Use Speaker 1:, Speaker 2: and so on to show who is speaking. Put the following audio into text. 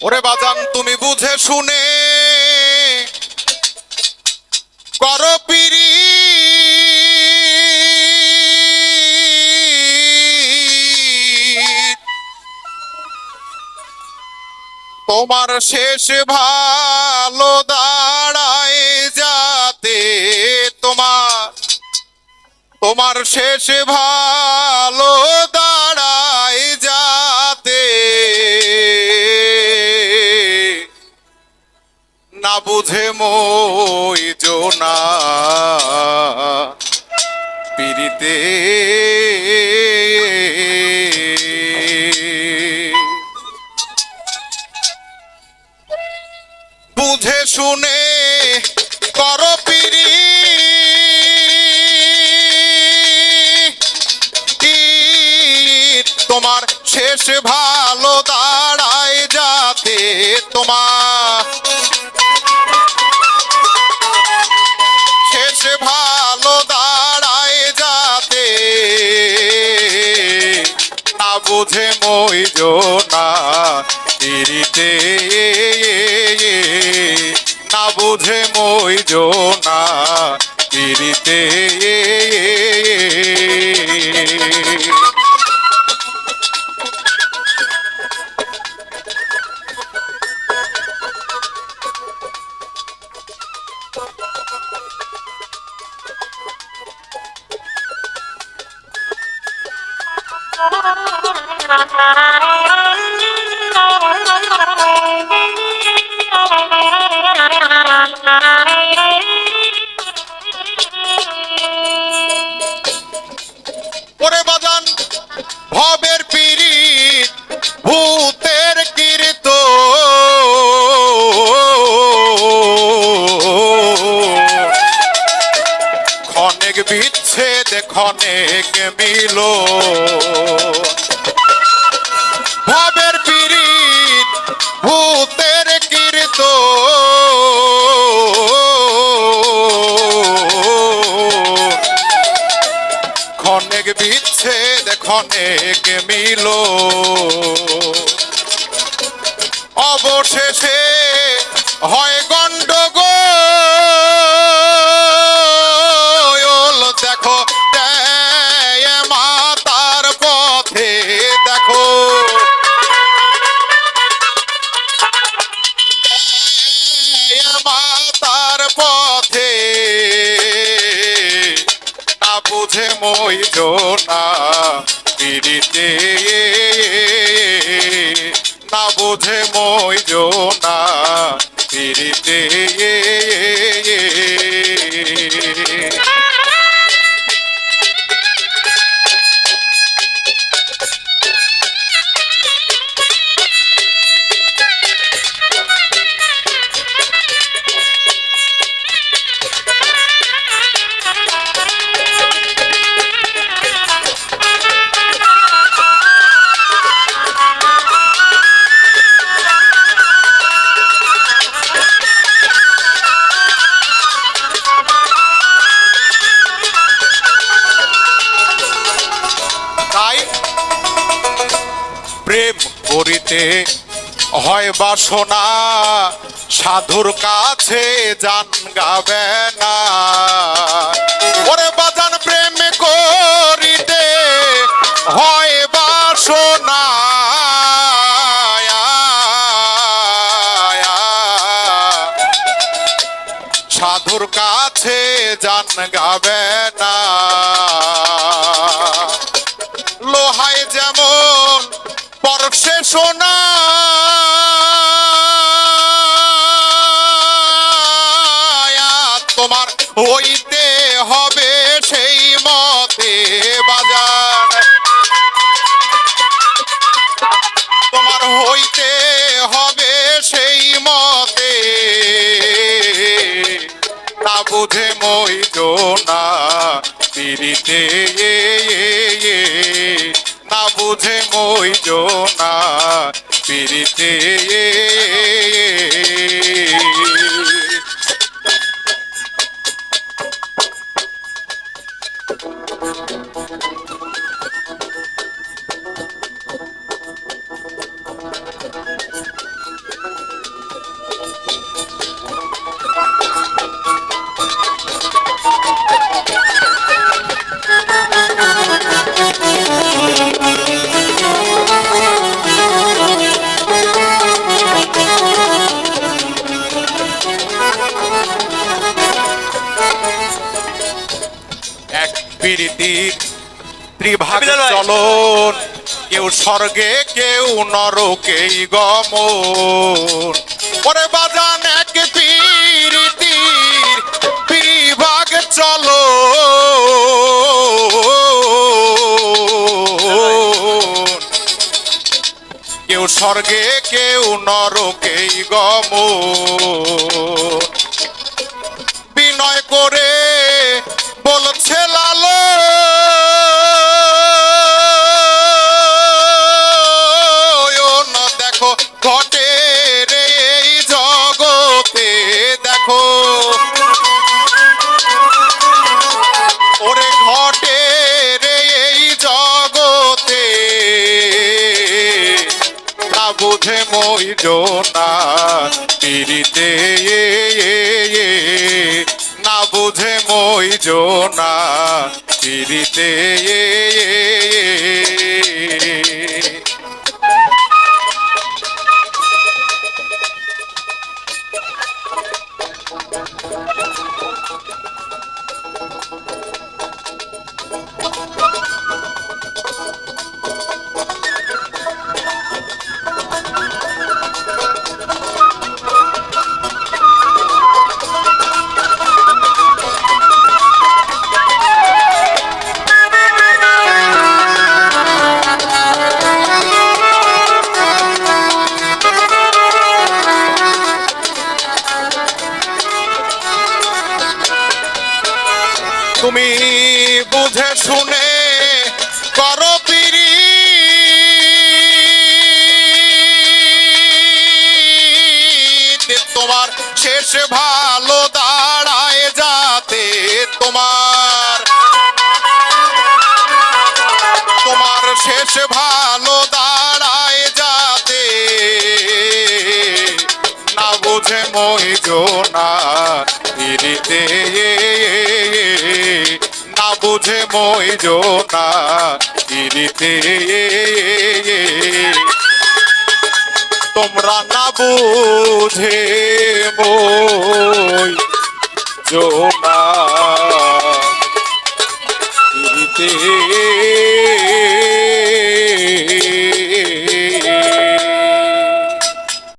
Speaker 1: ওরে বাজান, তুমি বুঝে শুনে। করো তোমার শেষ ভালো দাঁড়ায় যাতে তোমার তোমার শেষ ভালো বুঝে মই জোনা। পিরিতে বুঝে শুনে করো পিরি তোমার শেষ ভালো তিরিতে না বুঝে মই না তিরিতে ওরে ক্ষণেক মিল? ভবের পিরিত ভূতের কীর্ত। ক্ষণেক বিচ্ছেদ ক্ষণেক মিল? অবশেষে হয় গন্ডগোল বুঝে মই না পিড়িতে হয় বাসনা, সাধুর কাছে জান গাবে না। ওরে বাজান প্রেম করিতে হয় বাসনা, সাধুর কাছে জান গাবে না। লোহায় যেমন পরশে সোনা তোমার হইতে হবে সেই মতে বাজার। তোমার হইতে হবে সেই মতে। না বুঝে মই না পিড়িতে না বুঝে মই না পিড়িতে প্রীতির ত্রিভাগ। চলন। কেউ স্বর্গে কেউ নরকেই গমন। ওরে বাজান এক পীরিতির বিভাগ চলো কেউ স্বর্গে কেউ নরকেই গমন। না পিড়িতে না বুঝে মই না পিড়িতে বুঝে শুনে করো পিরি। তোমার শেষ ভালো দাঁড়ায় যাতে তোমার তোমার শেষ ভালো দাঁড়ায় যাতে না বুঝে মই না পিড়িতে না বুঝে মই না ইরিতে তোমরা না বুঝে মই না পিড়িতে